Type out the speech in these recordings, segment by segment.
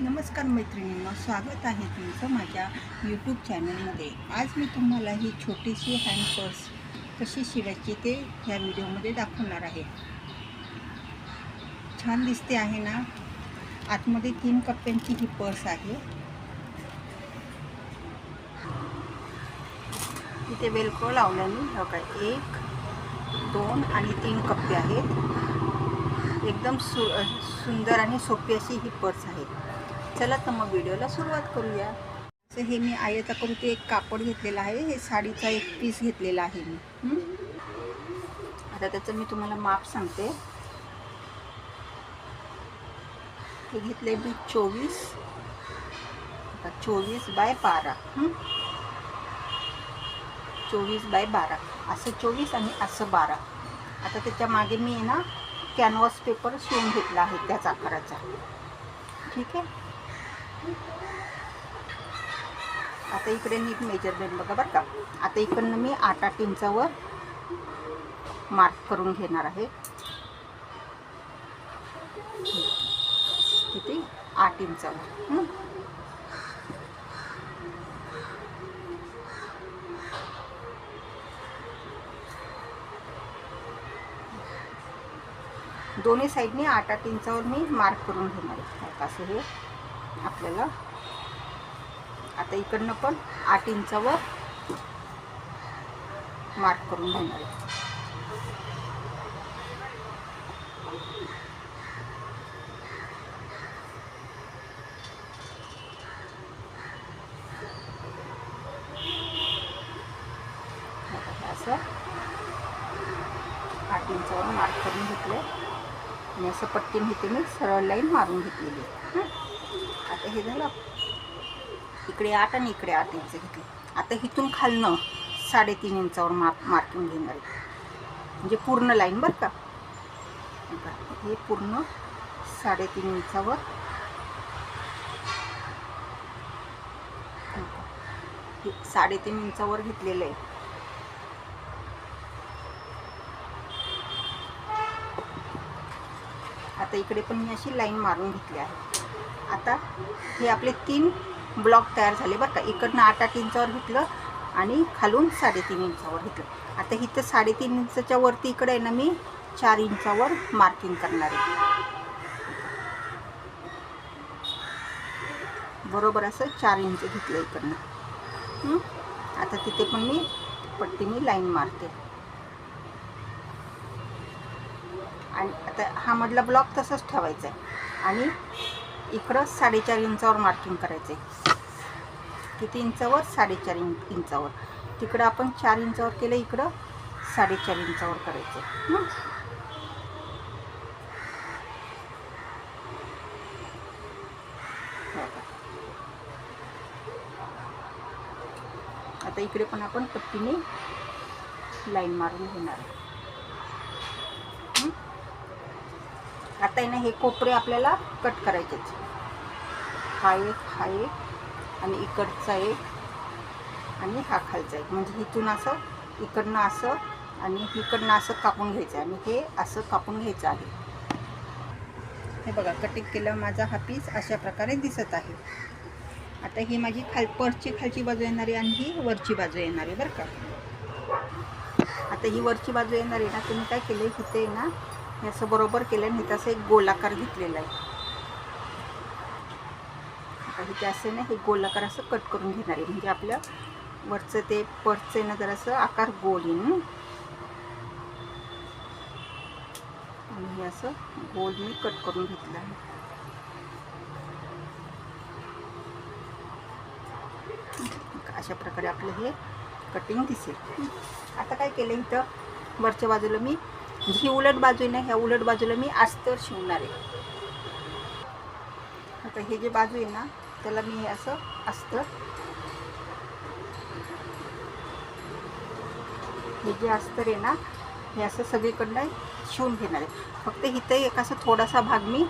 नमस्कार मैत्रिणींना स्वागत आहे तुमचं माझ्या यूट्यूब चॅनलमध्ये आज मी तुम्हाला ही छोटीशी हँड पर्स कशी शिवायची ते ह्या व्हिडिओमध्ये दाखवणार आहे. छान दिसते आहे ना? आतमध्ये तीन कप्प्यांची ही पर्स आहे. इथे वेलक्रो लावल्याने बघा काय एक दोन आणि तीन कप्पे आहेत. एकदम सु सुंदर आणि सोपी अशी ही पर्स आहे. चला तर मग व्हिडिओला सुरुवात करूया. तर हे मी आयताकृती एक कापड घेतलेलं आहे. हे साडीचा एक पीस घेतलेला आहे मी. आता त्याचं मी तुम्हाला माप सांगते. हे घेतले मी चोवीस. आता चोवीस बाय बारा. चोवीस बाय बारा. असं चोवीस आणि असं बारा. आता त्याच्यामागे मी आहे ना कॅनव्हास पेपर शिवून घेतला आहे त्याच आकाराचा. ठीक आहे? आता इकडे नीट मेजरमेंट बघा बरं का. आता इकडनं मी आठ आठ इंचावर मार्क करून घेणार आहे. किती? आठ इंचावर. दोन्ही साईडने आठ आठ इंचावर मी मार्क करून घेणार आहे. असं हे. आपल्याला. आता इकडनं पण आठ इंचावर मार्क करून घेणार आहे. असं आठ इंचावर मार्क करून घेतले आणि असं पट्टीने घेते मी सरळ लाईन मारून घेतलेली आहे. आता हे झालं. इकडे आठ आणि इकडे आठ इंच घेतले. आता इथून खालनं साडेतीन इंचावर मार्क मार्किंग घेणार आहे. म्हणजे पूर्ण लाईन बरं का? हे पूर्ण साडेतीन इंचावर. साडेतीन इंचावर घेतलेलं आहे. आता इकडे पण मी अशी लाईन मारून घेतली आहे. आता हे आपले तीन ब्लॉक तयार झाले बरं का. इकडनं आठ आठ इंचावर घेतलं आणि खालून साडेतीन इंचावर घेतलं. आता इथं साडेतीन इंचाच्या वरती इकडे आहे ना मी चार इंचावर मार्किंग करणार आहे. बरोबर असं चार इंच घेतलं इकडनं. आता तिथे पण मी पट्टी मी लाईन मारते. आणि आता हा मधला ब्लॉक तसाच ठेवायचा आहे. आणि इकडं साडेचार इंचावर मार्किंग करायचं आहे किती इंचावर? साडेचार इंच इंचावर. तिकडं आपण चार इंचावर केलं इकडं साडेचार इंचावर करायचं आहे आता इकडे पण आपण पट्टीने लाईन मारून घेणार आता आहे ना हे कोपरे आपल्याला कट करायचेच हा एक हा एक आणि इकडचा एक आणि हा खालचा एक. म्हणजे इथून असं इकडनं असं आणि इकडनं असं कापून घ्यायचं आणि हे असं कापून घ्यायचं आहे. हे बघा कटिंग केलं माझा हा पीस अशा प्रकारे दिसत आहे. आता ही माझी खाल परची खालची बाजू येणारी आणि ही वरची बाजू येणार आहे बरं का? आता ही वरची बाजू येणार आहे ना तुम्ही काय केलं इथे ना हे असं बरोबर केलं आणि इथं असं एक गोलाकार घेतलेला आहे. आता हे असं ना हे गोलाकार असं कट करून घेणार आहे. म्हणजे आपलं वरचं ते पर्सचं आहे ना जरासं आकार गोल येईन. आणि हे असं गोल मी कट करून घेतलं आहे. अशा प्रकारे आपलं हे कटिंग दिसेल. आता काय केलं इथं? वरच्या बाजूला मी म्हणजे ही उलट बाजू आहे ना ह्या उलट बाजूला मी अस्तर शिवणार आहे. आता हे जे बाजू आहे ना त्याला मी हे असं अस्तर हे जे अस्तर आहे ना हे असं सगळीकडनं शिवून घेणार आहे. फक्त इथं एक असं थोडासा भाग मी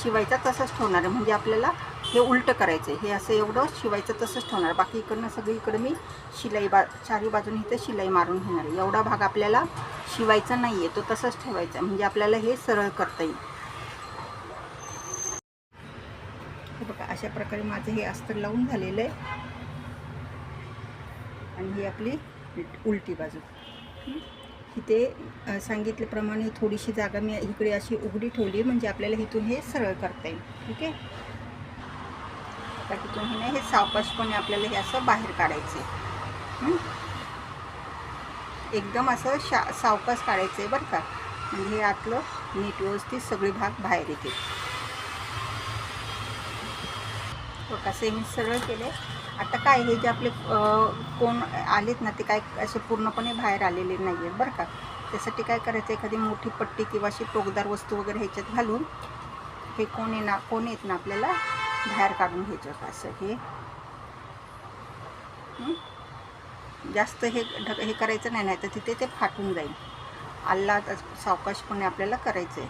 शिवायचा तसंच ठेवणार आहे. म्हणजे आपल्याला हे उलटं करायचं आहे हे असं एवढं शिवायचं तसंच ठेवणार. बाकी इकडनं सगळीकडं मी शिलाई बा चारी बाजूने इथं शिलाई मारून घेणार आहे. एवढा भाग आपल्याला शिवायचा नाही आहे तो तसंच ठेवायचा म्हणजे आपल्याला हे सरळ करता येईल. हे बघा अशा प्रकारे माझं हे अस्तर लावून झालेलं आहे. आणि ही आपली उलटी बाजू. इथे सांगितल्याप्रमाणे थोडीशी जागा मी इकडे अशी उघडी ठेवली म्हणजे आपल्याला इथून हे सरळ करता येईल. ठीक आहे? आता तिथून हे नाही हे सावकाशपणे आपल्याला हे असं बाहेर काढायचं आहे एकदम असं शा सावकाश काढायचं आहे बरं का. म्हणजे हे आतलं नीट व्यवस्थित सगळे भाग बाहेर येते कसे मी सरळ केले. आता काय हे जे आपले कोण आलेत ना ते काय असे पूर्णपणे बाहेर आलेले नाही आहेत बरं का. त्यासाठी काय करायचं एखादी मोठी पट्टी किंवा अशी टोकदार वस्तू वगैरे ह्याच्यात घालून हे कोण येणार कोण येत ना आपल्याला बाहेर काढून घ्यायचं असं हे. जास्त हे ढक हे करायचं नाही नाही तर तिथे ते फाटून जाईल. आल्ला सावकाशपणे आपल्याला करायचं आहे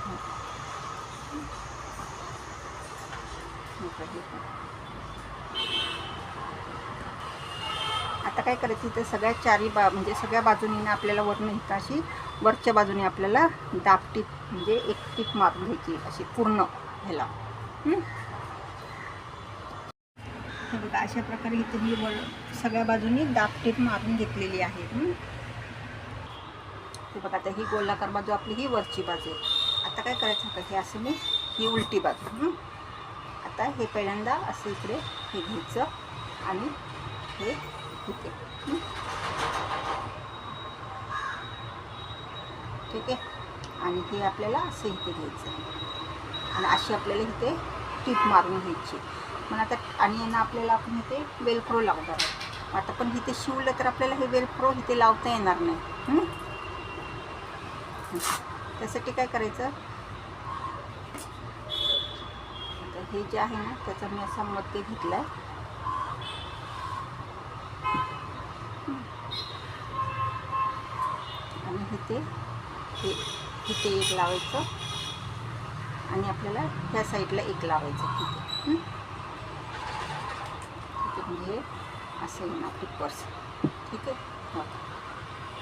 हे बघ, हे बघ. आता काय करायचं इथं सगळ्या चारी बा म्हणजे सगळ्या बाजूनी आपल्याला वरनं इथं अशी वरच्या बाजूने आपल्याला दाबटीप म्हणजे एक टीप मारून घ्यायची अशी पूर्ण ह्याला. हे बघा अशा प्रकारे इथे मी वर सगळ्या बाजूनी दापटीप मारून घेतलेली आहे. बघा आता ही गोलाकार बाजू आपली ही वरची बाजू आता काय करायचं आता हे असं मी ही उलटी बाजू. आता हे पहिल्यांदा असं इकडे हे घ्यायचं आणि हे इथे ठीक आहे? आणि हे आपल्याला असं इथे घ्यायचं आणि अशी आपल्याला इथे टीप मारून घ्यायची. मग आता आणि यांना आपल्याला आपण इथे वेलक्रो लावणार आहे. आता पण इथे शिवलं तर आपल्याला हे वेलक्रो इथे लावता येणार नाही. त्यासाठी काय करायचं आता हे जे आहे ना त्याचा मी असा मध्य घेतला आहे आणि इथे हे इथे एक लावायचं. आणि आपल्याला ह्या साईडला एक लावायचं तिथे. म्हणजे असं येईल आपली पर्स ठीक आहे?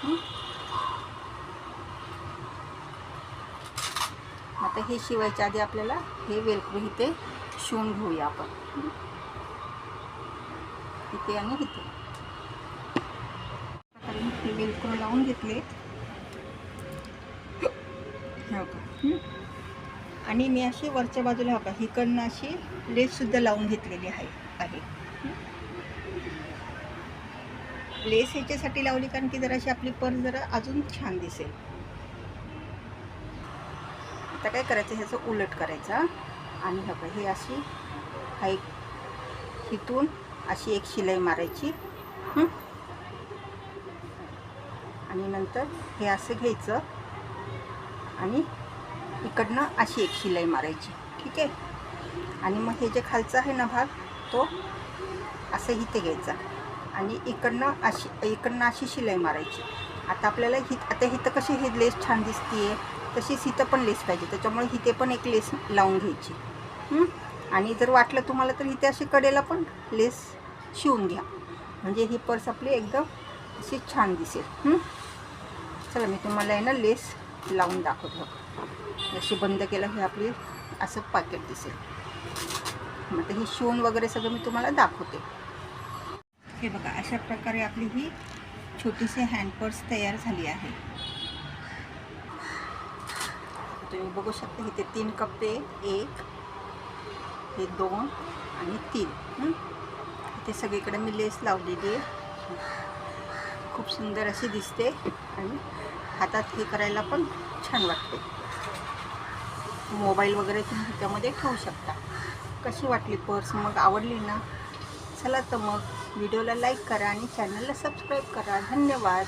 हो. आता हे शिवायच्या आधी आपल्याला हे वेलक्रो इथे शिवून घेऊया आपण. इथे आणि इथे. आता वेलक्रो लावून घेतले. हो का आणि मी अशी वरच्या बाजूला हो हिकडनं अशी लेससुद्धा लावून घेतलेली आहे. आहे. लेस ह्याच्यासाठी लावली कारण की जराशी आपली पर्स जरा अजून छान दिसेल. आता काय करायचं? ह्याचं उलट करायचं आणि हे बघा हे अशी हा एक इथून अशी एक शिलाई मारायची. आणि नंतर हे असं घ्यायचं. आणि इकडनं अशी एक शिलाई मारायची. ठीक आहे? आणि मग हे जे खालचा आहे ना भाग तो असं इथे घ्यायचा. आणि इकडनं अशी इकडनं अशी शिलाई मारायची. आता आपल्याला हित आता इथं कशी ही लेस छान दिसते आहे तशीच इथं पण लेस पाहिजे. त्याच्यामुळे इथे पण एक लेस लावून घ्यायची. आणि जर वाटलं तुम्हाला तर इथे अशी कडेला पण लेस शिवून घ्या. म्हणजे ही पर्स आपली एकदम अशी छान दिसेल. चला मी तुम्हाला आहे ना लेस लावून दाखवतो. जशी बंद केलं हे आपली असं पॅकेट दिसेल. मग आता ही शिवून वगैरे सगळं मी तुम्हाला दाखवते. हे बघा अशा प्रकारे आपली ही छोटीशी हँड पर्स तयार झाली आहे. तुम्ही बघू शकता इथे तीन कप्पे एक हे दोन आणि तीन इथे सगळीकडे मी लेस लावलेली आहे. खूप सुंदर अशी दिसते आणि हातात हे करायला पण छान वाटते. मोबाईल वगैरे तुम्ही त्यामध्ये ठेवू शकता. कशी वाटली पर्स? मग आवडली ना? चला तर मग व्हिडिओला लाईक करा आणि चॅनलला सबस्क्राईब करा. धन्यवाद.